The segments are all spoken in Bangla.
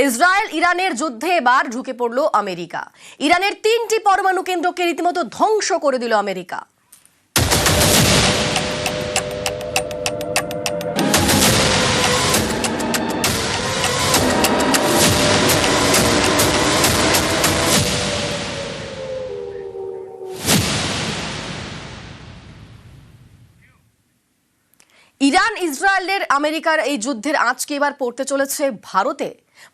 ইসরায়েল ইরানের যুদ্ধে এবার ঢুকে পড়ল আমেরিকা। ইরানের তিনটি পরমাণু কেন্দ্রকে রীতিমতো ধ্বংস করে দিল আমেরিকা। ইরান ইসরায়েলের আমেরিকার এই যুদ্ধের আঁচকে এবার পড়তে চলেছে ভারতে।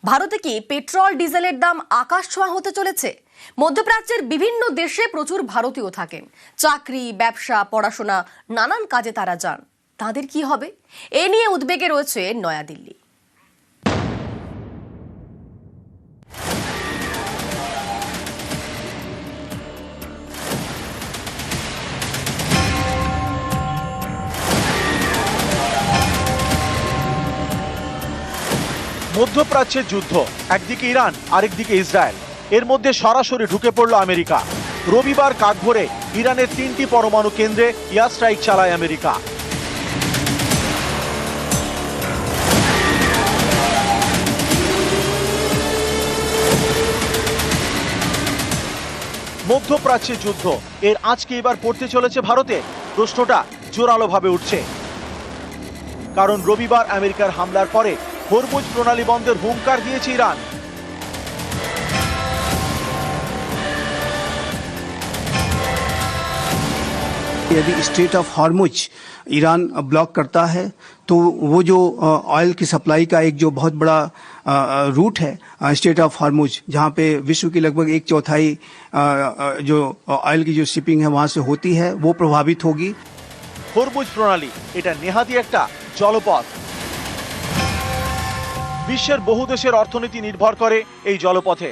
ভারতে কি পেট্রোল, ডিজেলের দাম আকাশ ছোঁয়া হতে চলেছে? মধ্যপ্রাচ্যের বিভিন্ন দেশে প্রচুর ভারতীয় থাকেন চাকরি, ব্যবসা, পড়াশোনা, নানান কাজে তারা যান। তাদের কি হবে? এ নিয়ে উদ্বেগে রয়েছে নয়াদিল্লি। মধ্যপ্রাচ্যের যুদ্ধ, একদিকে ইরান, আরেকদিকে ইসরায়েল। এর মধ্যে সরাসরি ঢুকে পড়ল আমেরিকা। রবিবার কাঠভোরে ইরানের তিনটি পরমাণু কেন্দ্রে এয়ার স্ট্রাইক চালায় আমেরিকা। মধ্যপ্রাচ্যের যুদ্ধ, এর আজকে এবার পড়তে চলেছে ভারতে? প্রশ্নটা জোরালোভাবে উঠছে। কারণ রবিবার আমেরিকার হামলার পরে হরমুজ প্রণালী বন্ধের হুঙ্কার দিয়েছে ইরান यदि state of Hormuz Iran block करता है तो वो जो ऑयल की सप्लाई का एक जो बहुत बड़ा रूट है स्टेट ऑफ हॉर्मुज जहाँ पे विश्व की लगभग एक चौथाई अ, अ, जो ऑयल की जो शिपिंग है वहाँ से होती है वो प्रभावित होगी হরমুজ প্রণালী এটা নেহাতি একটা জলপথ বিশ্বের বহু দেশের অর্থনীতি নির্ভর করে এই জলপথে।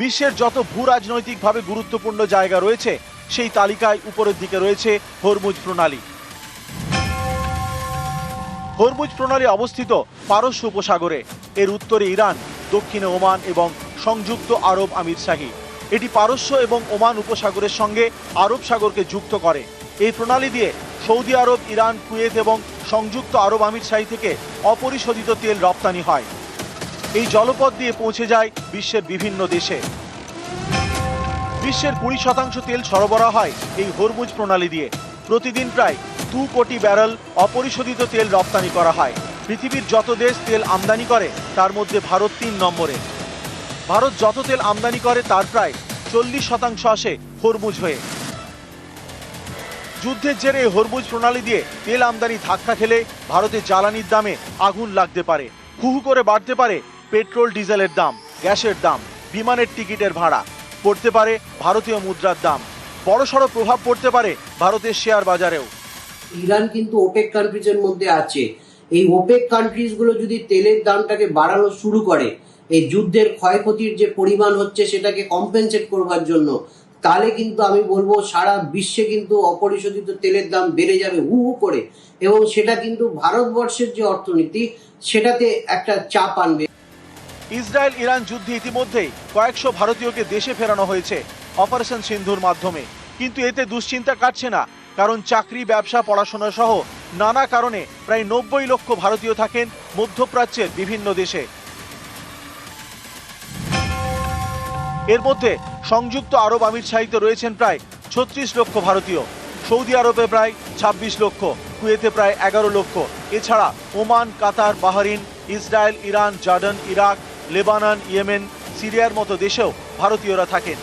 বিশ্বের যত ভূ রাজনৈতিকভাবে গুরুত্বপূর্ণ জায়গা রয়েছে, সেই তালিকায় উপরের দিকে রয়েছে হরমুজ প্রণালী। হরমুজ প্রণালী অবস্থিত পারস্য উপসাগরে। এর উত্তরে ইরান, দক্ষিণে ওমান এবং সংযুক্ত আরব আমির শাহী। এটি পারস্য এবং ওমান উপসাগরের সঙ্গে আরব সাগরকে যুক্ত করে। এই প্রণালী দিয়ে সৌদি আরব, ইরান, কুয়েত এবং সংযুক্ত আরব আমির শাহী থেকে অপরিশোধিত তেল রপ্তানি হয়। এই জলপথ দিয়ে পৌঁছে যায় বিশ্বের বিভিন্ন দেশে। বিশ্বের কুড়ি শতাংশ তেল সরবরাহ হয় এই হরমুজ প্রণালী দিয়ে। প্রতিদিন প্রায় দু কোটি ব্যারেল অপরিশোধিত তেল রপ্তানি করা হয়। পৃথিবীর যত দেশ তেল আমদানি করে, তার মধ্যে ভারত তিন নম্বরে। ভারত যত তেল আমদানি করে, তার প্রায় চল্লিশ শতাংশ আসে হরমুজ হয়ে। যুদ্ধের জেরে হরমুজ প্রণালী দিয়ে তেল আমদানি ধাক্কা খেলে ভারতের জ্বালানির দামে আগুন লাগতে পারে, হু করে বাড়তে পারে পেট্রোল, ডিজেলের দাম, গ্যাসের দাম, বিমানের টিকিটের ভাড়া, পড়তে পারে ভারতীয় মুদ্রার দাম। বড়সড় প্রভাব পড়তে পারে ভারতের শেয়ার বাজারেও। ইরান কিন্তু ওপেক কান্ট্রিজের মধ্যে আছে। এই ওপেক কান্ট্রিজগুলো যদি তেলের দামটাকে বাড়ানো শুরু করে, এই যুদ্ধের ক্ষয়ক্ষতির যে পরিমাণ হচ্ছে সেটাকে কম্পেনসেট করবার জন্য, তাহলে কিন্তু আমি বলব সারা বিশ্বে কিন্তু অপরিশোধিত তেলের দাম বেড়ে যাবে হু হু করে। এবং সেটা কিন্তু ভারতবর্ষের যে অর্থনীতি, সেটাতে একটা চাপ আনবে। ইসরায়েল ইরান যুদ্ধে ইতিমধ্যেই কয়েকশো ভারতীয়কে দেশে ফেরানো হয়েছে অপারেশন সিন্ধুর মাধ্যমে। কিন্তু এতে দুশ্চিন্তা কাটছে না, কারণ চাকরি, ব্যবসা, পড়াশোনা সহ নানা কারণে প্রায় নব্বই লক্ষ ভারতীয় থাকেন মধ্যপ্রাচ্যের বিভিন্ন দেশে। এর মধ্যে সংযুক্ত আরব আমির শাহিতে রয়েছেন প্রায় ছত্রিশ লক্ষ ভারতীয়। সৌদি আরবে প্রায় ছাব্বিশ লক্ষ, কুয়েতে প্রায় এগারো লক্ষ। এছাড়া Oman, Qatar, Bahrain, Israel, Iran, Jordan, Iraq Lebanon, Yemen, সিরিয়ার মতো দেশেও ভারতীয়রা থাকেন।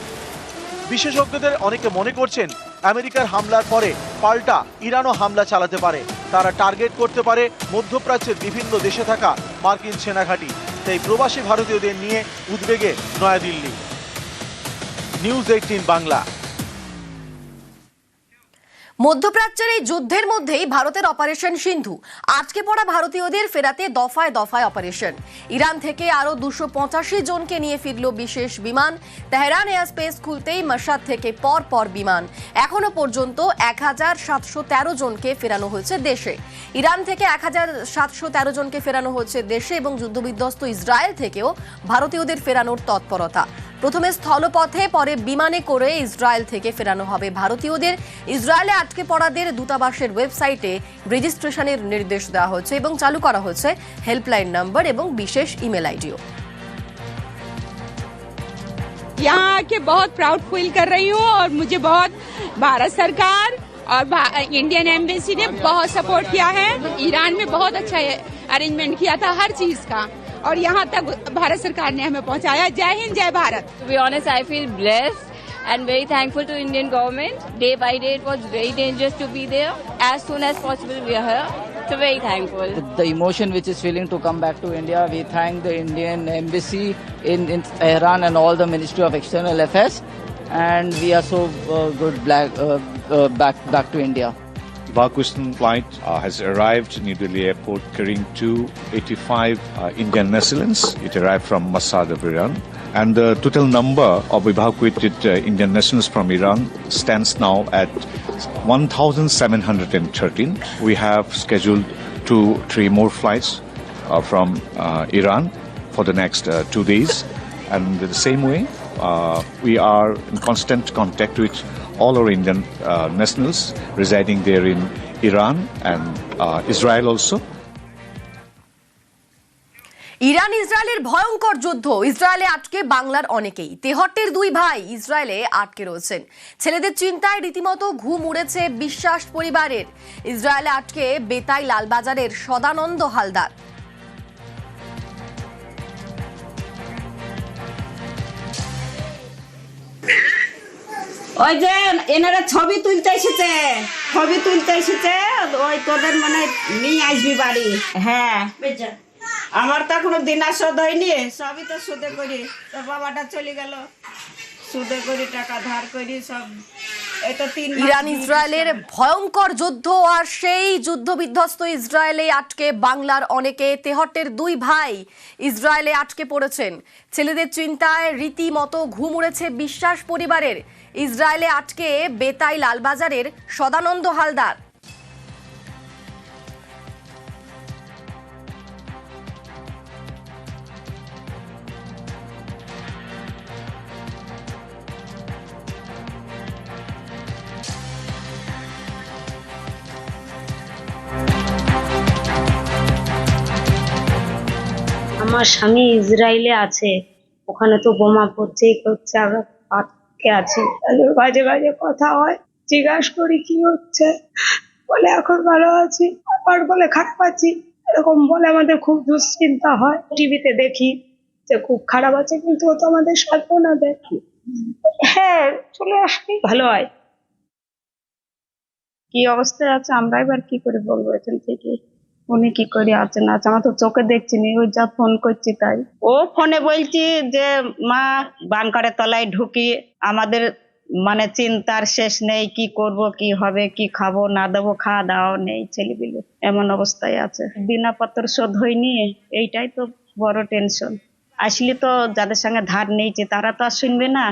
বিশেষজ্ঞদের অনেকে মনে করছেন, আমেরিকার হামলার পরে পাল্টা ইরানও হামলা চালাতে পারে। তারা টার্গেট করতে পারে মধ্যপ্রাচ্যের বিভিন্ন দেশে থাকা মার্কিন সেনাঘাঁটি। তাই প্রবাসী ভারতীয়দের নিয়ে উদ্বেগে নয়াদিল্লি। News eighteen Bangla. মধ্যপ্রাচ্যের এই যুদ্ধের মধ্যেই ভারতের অপারেশন সিন্ধু। আটকে পড়া ভারতীয়দের ফেরাতে দফায় দফায় অপারেশন ইরান থেকে আরও দুশো পঁচাশি জনকে নিয়ে ফিরল বিশেষ বিমান। তেহরান এয়ারস্পেস খুলতেই মাসাদ থেকে পর পর বিমান। এখনও পর্যন্ত এক হাজার সাতশো তেরো জনকে ফেরানো হয়েছে দেশে। ইরান থেকে এক হাজার সাতশো তেরো জনকে ফেরানো হয়েছে দেশে এবং যুদ্ধবিধ্বস্ত ইসরায়েল থেকেও ভারতীয়দের ফেরানোর তৎপরতা। প্রথমে স্থলপথে পরে বিমানে করে ইসরায়েল থেকে ফেরানো হবে ভারতীয়দের ইসরায়েলে আটকে পড়াদের দূতাবাসের ওয়েবসাইটে রেজিস্ট্রেশনের নির্দেশ দেওয়া হয়েছে এবং চালু করা হয়েছে হেল্পলাইন নম্বর এবং বিশেষ ইমেল আইডিও यहाँ आके बहुत प्राउड फील कर रही हूँ और मुझे बहुत भारत सरकार और भा- इंडियन एम्बेसी ने बहुत सपोर्ट किया है ईरान में बहुत अच्छा अरेंजमेंट किया था हर चीज का और यहाँ तक भारत सरकार ने हमें पहुँचाया जय हिंद जय Bharat To be honest, I feel blessed and very thankful to Indian government. Day by day, it was very dangerous to be there. As soon as possible, we are here. So very thankful. the emotion which is feeling to come back to India. We thank the Indian embassy in, in Tehran and all the Ministry of External Affairs, and we are so uh, good black, uh, uh, back back to India. Pakistan flight uh, has arrived New Delhi airport carrying 285 uh, Indian nationals. It arrived from Masad of Iran. And the total number of evacuated uh, Indian nationals from Iran stands now at 1,713. We have scheduled two, three more flights uh, from uh, Iran for the next uh, two days. And the same way, we are in constant contact with all our Indian uh, nationals residing there in Iran and uh, Israel also. Iran ইসরায়েলের ভয়ঙ্কর যুদ্ধ। ইসরায়েলে আটকে বাংলার অনেকেই। তেহট্টের দুই ভাই ইসরায়েলে আটকে রয়েছেন। ছেলেদের চিন্তায় রীতিমতো ঘুম উড়েছে বিশ্বাস পরিবারের। ইসরায়েলে আটকে বেতাই লালবাজারের সদানন্দ হালদার। ওই যে এনারা ছবি তুলতে এসেছে। ছবি তুলতে এসেছে। ওই তোদের মানে নিয়ে আসবি বাড়ি। হ্যাঁ। আমার তো এখনও দিনা শোধ হয়নি। সবই তো সুদে করি। তো বাবাটা চলে গেল। সুদে করি টাকা ধার করি সব ইরান ইসরায়েলের ভয়ঙ্কর যুদ্ধ আর সেই যুদ্ধ বিধ্বস্ত ইসরায়েলে আটকে বাংলার অনেকে। তেহট্টের দুই ভাই ইসরায়েলে আটকে পড়েছেন। ছেলেদের চিন্তায় রীতিমতো ঘুম উড়েছে বিশ্বাস পরিবারের। ইসরায়েলে আটকে বেতাই লালবাজারের সদানন্দ হালদার। আমার স্বামী ইসরায়েলে আছে, ওখানে তো বোমা পড়ছে এই করছে আমরা আটকে আছি। বাজে বাজে কথা হয়, জিজ্ঞাসা করি কি হচ্ছে? বলে, এখন ভালো আছি, আবার বলে, খারাপ আছি। এরকম বলে আমাদের খুব দুশ্চিন্তা হয়। টিভিতে দেখি যে খুব খারাপ আছে, কিন্তু ও তো আমাদের সান্ত্বনা দেখি হ্যাঁ চলে আসলেই ভালো হয়। কি অবস্থায় আছে? আমরা এবার কি করে বলব এখান থেকে? উনি কি করে আছে না আছে আমার তো চোখে দেখছি নি ওই যা ফোন করছি তাই। ও ফোনে বলছি যে মা বানকারের তলায় ঢুকি আমাদের মানে চিন্তার শেষ নেই কি করব কি হবে কি খাব না দেবো খাওয়া দাওয়া নেই ছেলেপিলে এমন অবস্থায় আছে। বিনা পত্র শোধ হয়নি এইটাই তো বড় টেনশন আসলে তো যাদের সঙ্গে ধার নিয়েছে তারা তো আর শুনবে না।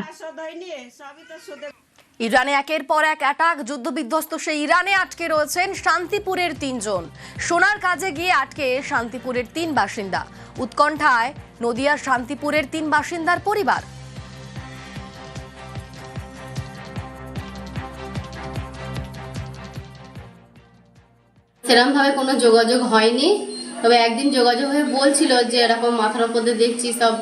ইরানে একের পর এক অ্যাটাক যুদ্ধবিধ্বস্ত সেই ইরানে আটকে রয়েছেন শান্তিপুরের তিনজন। সোনার কাজে গিয়ে আটকে শান্তিপুরের তিন বাসিন্দা। উৎকণ্ঠায় নদিয়ার শান্তিপুরের তিন বাসিন্দার পরিবার। সেরকম ভাবে কোনো যোগাযোগ হয়নি, তবে একদিন যোগাযোগ হয়ে বলছিল যে এরকম মাথার উপর দিয়ে দেখছি সব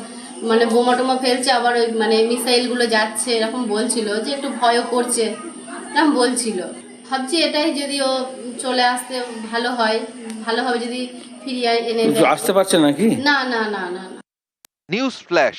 মানে বোমা টোমা ফেলছে আবার ওই মানে মিসাইলগুলো যাচ্ছে এরকম বলছিল যে একটু ভয়ও করছে এরকম বলছিল। ভাবছি এটাই যদি ও চলে আসতে ভালো হয় ভালোভাবে যদি ফিরিয়ে এনে আসতে পারছে নাকি? না না না না না। News flash.